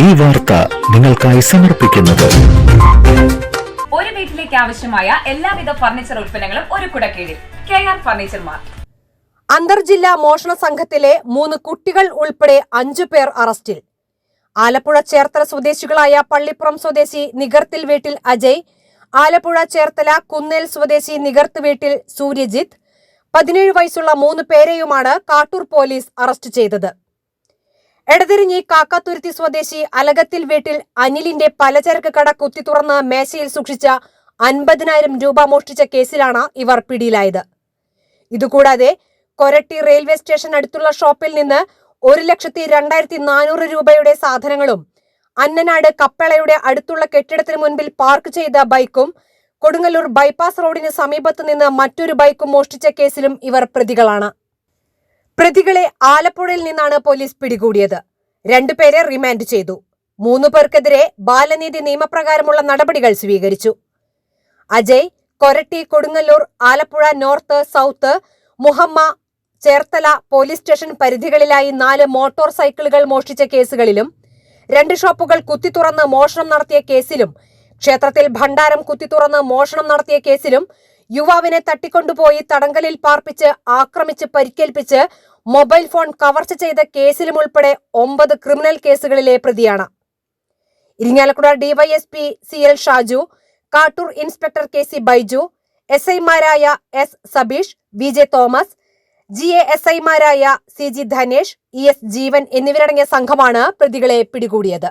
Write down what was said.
ഈ വാർത്ത നിങ്ങൾക്കായി സമർപ്പിക്കുന്നത്. ഒരു വീട്ടിലേക്ക് ആവശ്യമായ എല്ലാവിധ ഫർണിച്ചർ ഉൽപ്പന്നങ്ങളും ഒരു കുടക്കീഴിൽ. K R furniture mart. അന്തർജില്ലാ മോഷണ സംഘത്തിലെ മൂന്ന് കുട്ടികൾ ഉൾപ്പെടെ അഞ്ചു പേർ അറസ്റ്റിൽ. ആലപ്പുഴ ചേർത്തല സ്വദേശികളായ പള്ളിപ്പുറം സ്വദേശി നികർത്തിൽ വീട്ടിൽ അജയ് ആലപ്പുഴ ചേർത്തല കുന്നേൽ സ്വദേശി നികർത്ത് വീട്ടിൽ സൂര്യജിത്ത് പതിനേഴ് വയസ്സുള്ള മൂന്ന് പേരെയുമാണ് കാട്ടൂർ പോലീസ് അറസ്റ്റ് ചെയ്തത്. എടതിരിഞ്ഞി കാക്കാത്തുരുത്തി സ്വദേശി അലകത്തിൽ വീട്ടിൽ അനിലിന്റെ പലചരക്ക് കട കുത്തി തുറന്ന് മേശയിൽ സൂക്ഷിച്ച അൻപതിനായിരം രൂപ മോഷ്ടിച്ച കേസിലാണ് ഇവർ പിടിയിലായത്. ഇതുകൂടാതെ കൊരട്ടി റെയിൽവേ സ്റ്റേഷൻ അടുത്തുള്ള ഷോപ്പിൽ നിന്ന് ഒരു ലക്ഷത്തി രണ്ടായിരത്തി നാനൂറ് രൂപയുടെ സാധനങ്ങളും അന്നനാട് കപ്പളയുടെ അടുത്തുള്ള കെട്ടിടത്തിന് മുൻപിൽ പാർക്ക് ചെയ്ത ബൈക്കും കൊടുങ്ങല്ലൂർ ബൈപ്പാസ് റോഡിന് സമീപത്ത് നിന്ന് മറ്റൊരു ബൈക്കും മോഷ്ടിച്ച കേസിലും ഇവർ പ്രതികളാണ്. പ്രതികളെ ആലപ്പുഴയിൽ നിന്നാണ് പോലീസ് പിടികൂടിയത്. രണ്ടുപേരെ റിമാൻഡ് ചെയ്തു. മൂന്നു പേർക്കെതിരെ ബാലനീതി നിയമപ്രകാരമുള്ള നടപടികൾ സ്വീകരിച്ചു. Ajay Koratty Kodungallur Alappuzha north south Muhamma Cherthala police station പരിധികളിലായി നാല് മോട്ടോർ സൈക്കിളുകൾ മോഷ്ടിച്ച കേസുകളിലും രണ്ട് ഷോപ്പുകൾ കുത്തിത്തുറന്ന് മോഷണം നടത്തിയ കേസിലും ക്ഷേത്രത്തിൽ ഭണ്ഡാരം കുത്തിത്തുറന്ന് മോഷണം നടത്തിയ കേസിലും യുവാവിനെ തട്ടിക്കൊണ്ടുപോയി തടങ്കലിൽ പാർപ്പിച്ച് ആക്രമിച്ച് പരിക്കേൽപ്പിച്ച് മൊബൈൽ ഫോൺ കവർച്ച ചെയ്ത കേസിലും ഉൾപ്പെടെ ഒമ്പത് ക്രിമിനൽ കേസുകളിലെ പ്രതിയാണ്. Irinjalakuda DYSP C L Shaju Kattoor inspector K C Baiju S ഐമാരായ S Sabeesh V J Thomas G A S ഐമാരായ C G Dhanesh E S Jeevan എന്നിവരടങ്ങിയ സംഘമാണ് പ്രതികളെ പിടികൂടിയത്.